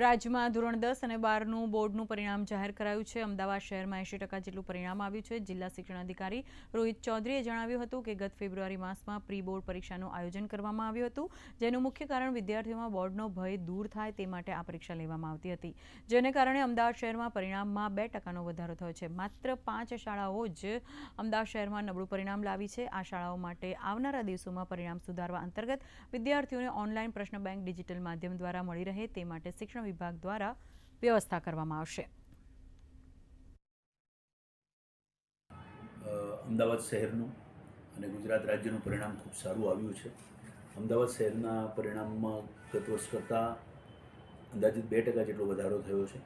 રાજ્યમાં ધોરણ દસ અને બારનું બોર્ડનું પરિણામ જાહેર કરાયું છે. અમદાવાદ શહેરમાં એંશી ટકા જેટલું પરિણામ આવ્યું છે. જિલ્લા શિક્ષણ અધિકારી રોહિત ચૌધરીએ જણાવ્યું હતું કે ગત ફેબ્રુઆરી માસમાં પ્રી બોર્ડ પરીક્ષાનું આયોજન કરવામાં આવ્યું હતું, જેનું મુખ્ય કારણ વિદ્યાર્થીઓમાં બોર્ડનો ભય દૂર થાય તે માટે આ પરીક્ષા લેવામાં આવતી હતી. જેને કારણે અમદાવાદ શહેરમાં પરિણામમાં બે ટકાનો વધારો થયો છે. માત્ર પાંચ શાળાઓ જ અમદાવાદ શહેરમાં નબળું પરિણામ લાવી છે. આ શાળાઓ માટે આવનારા દિવસોમાં પરિણામ સુધારવા અંતર્ગત વિદ્યાર્થીઓને ઓનલાઈન પ્રશ્ન બેંક ડિજિટલ માધ્યમ દ્વારા મળી રહે તે માટે શિક્ષણ વિભાગ દ્વારા વ્યવસ્થા કરવામાં આવશે. અમદાવાદ શહેરનું અને ગુજરાત રાજ્યનું પરિણામ ખૂબ સારું આવ્યું છે. અમદાવાદ શહેરના પરિણામમાં ગત વર્ષ કરતાં અંદાજિત બે ટકા જેટલો વધારો થયો છે.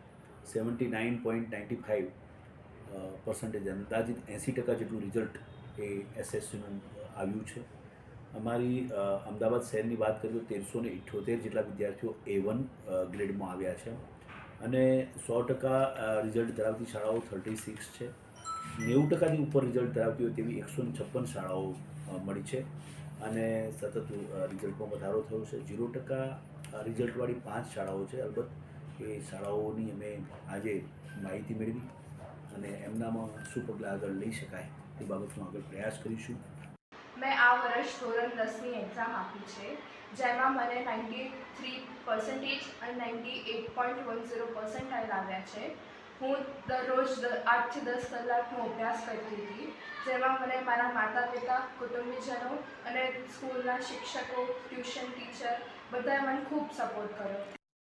Seventy nine point ninety five percentage અંદાજિત એંસી ટકા જેટલું રિઝલ્ટ એ એસએસસીનું આવ્યું છે. અમારી અમદાવાદ શહેરની વાત કરીએ તો તેરસો ને ઇઠ્યોતેર જેટલા વિદ્યાર્થીઓ એ વન ગ્રેડમાં આવ્યા છે. અને સો ટકા રિઝલ્ટ ધરાવતી શાળાઓ થર્ટી સિક્સ છે. નેવું ટકાની ઉપર રિઝલ્ટ ધરાવતી હોય તેવી એકસો છપ્પન શાળાઓ મળી છે. અને સતત રિઝલ્ટમાં વધારો થયો છે. ઝીરો ટકા રિઝલ્ટવાળી પાંચ શાળાઓ છે. અલબત્ત એ શાળાઓની અમે આજે માહિતી મેળવી અને એમનામાં શું પગલાં આગળ લઈ શકાય તે બાબતનો આગળ પ્રયાસ કરીશું. મેં આ વર્ષ ધોરણ દસની એક્ઝામ આપી છે, જેમાં મને નાઇન્ટી થ્રી પર્સન્ટેજ અને ninety eight point one zero percentile આવ્યા છે. હું દરરોજ આઠથી દસ કલાકનો અભ્યાસ કરતી હતી, જેમાં મને મારા માતા પિતા કુટુંબીજનો અને સ્કૂલના શિક્ષકો, ટ્યુશન ટીચર બધાએ મને ખૂબ સપોર્ટ કર્યો.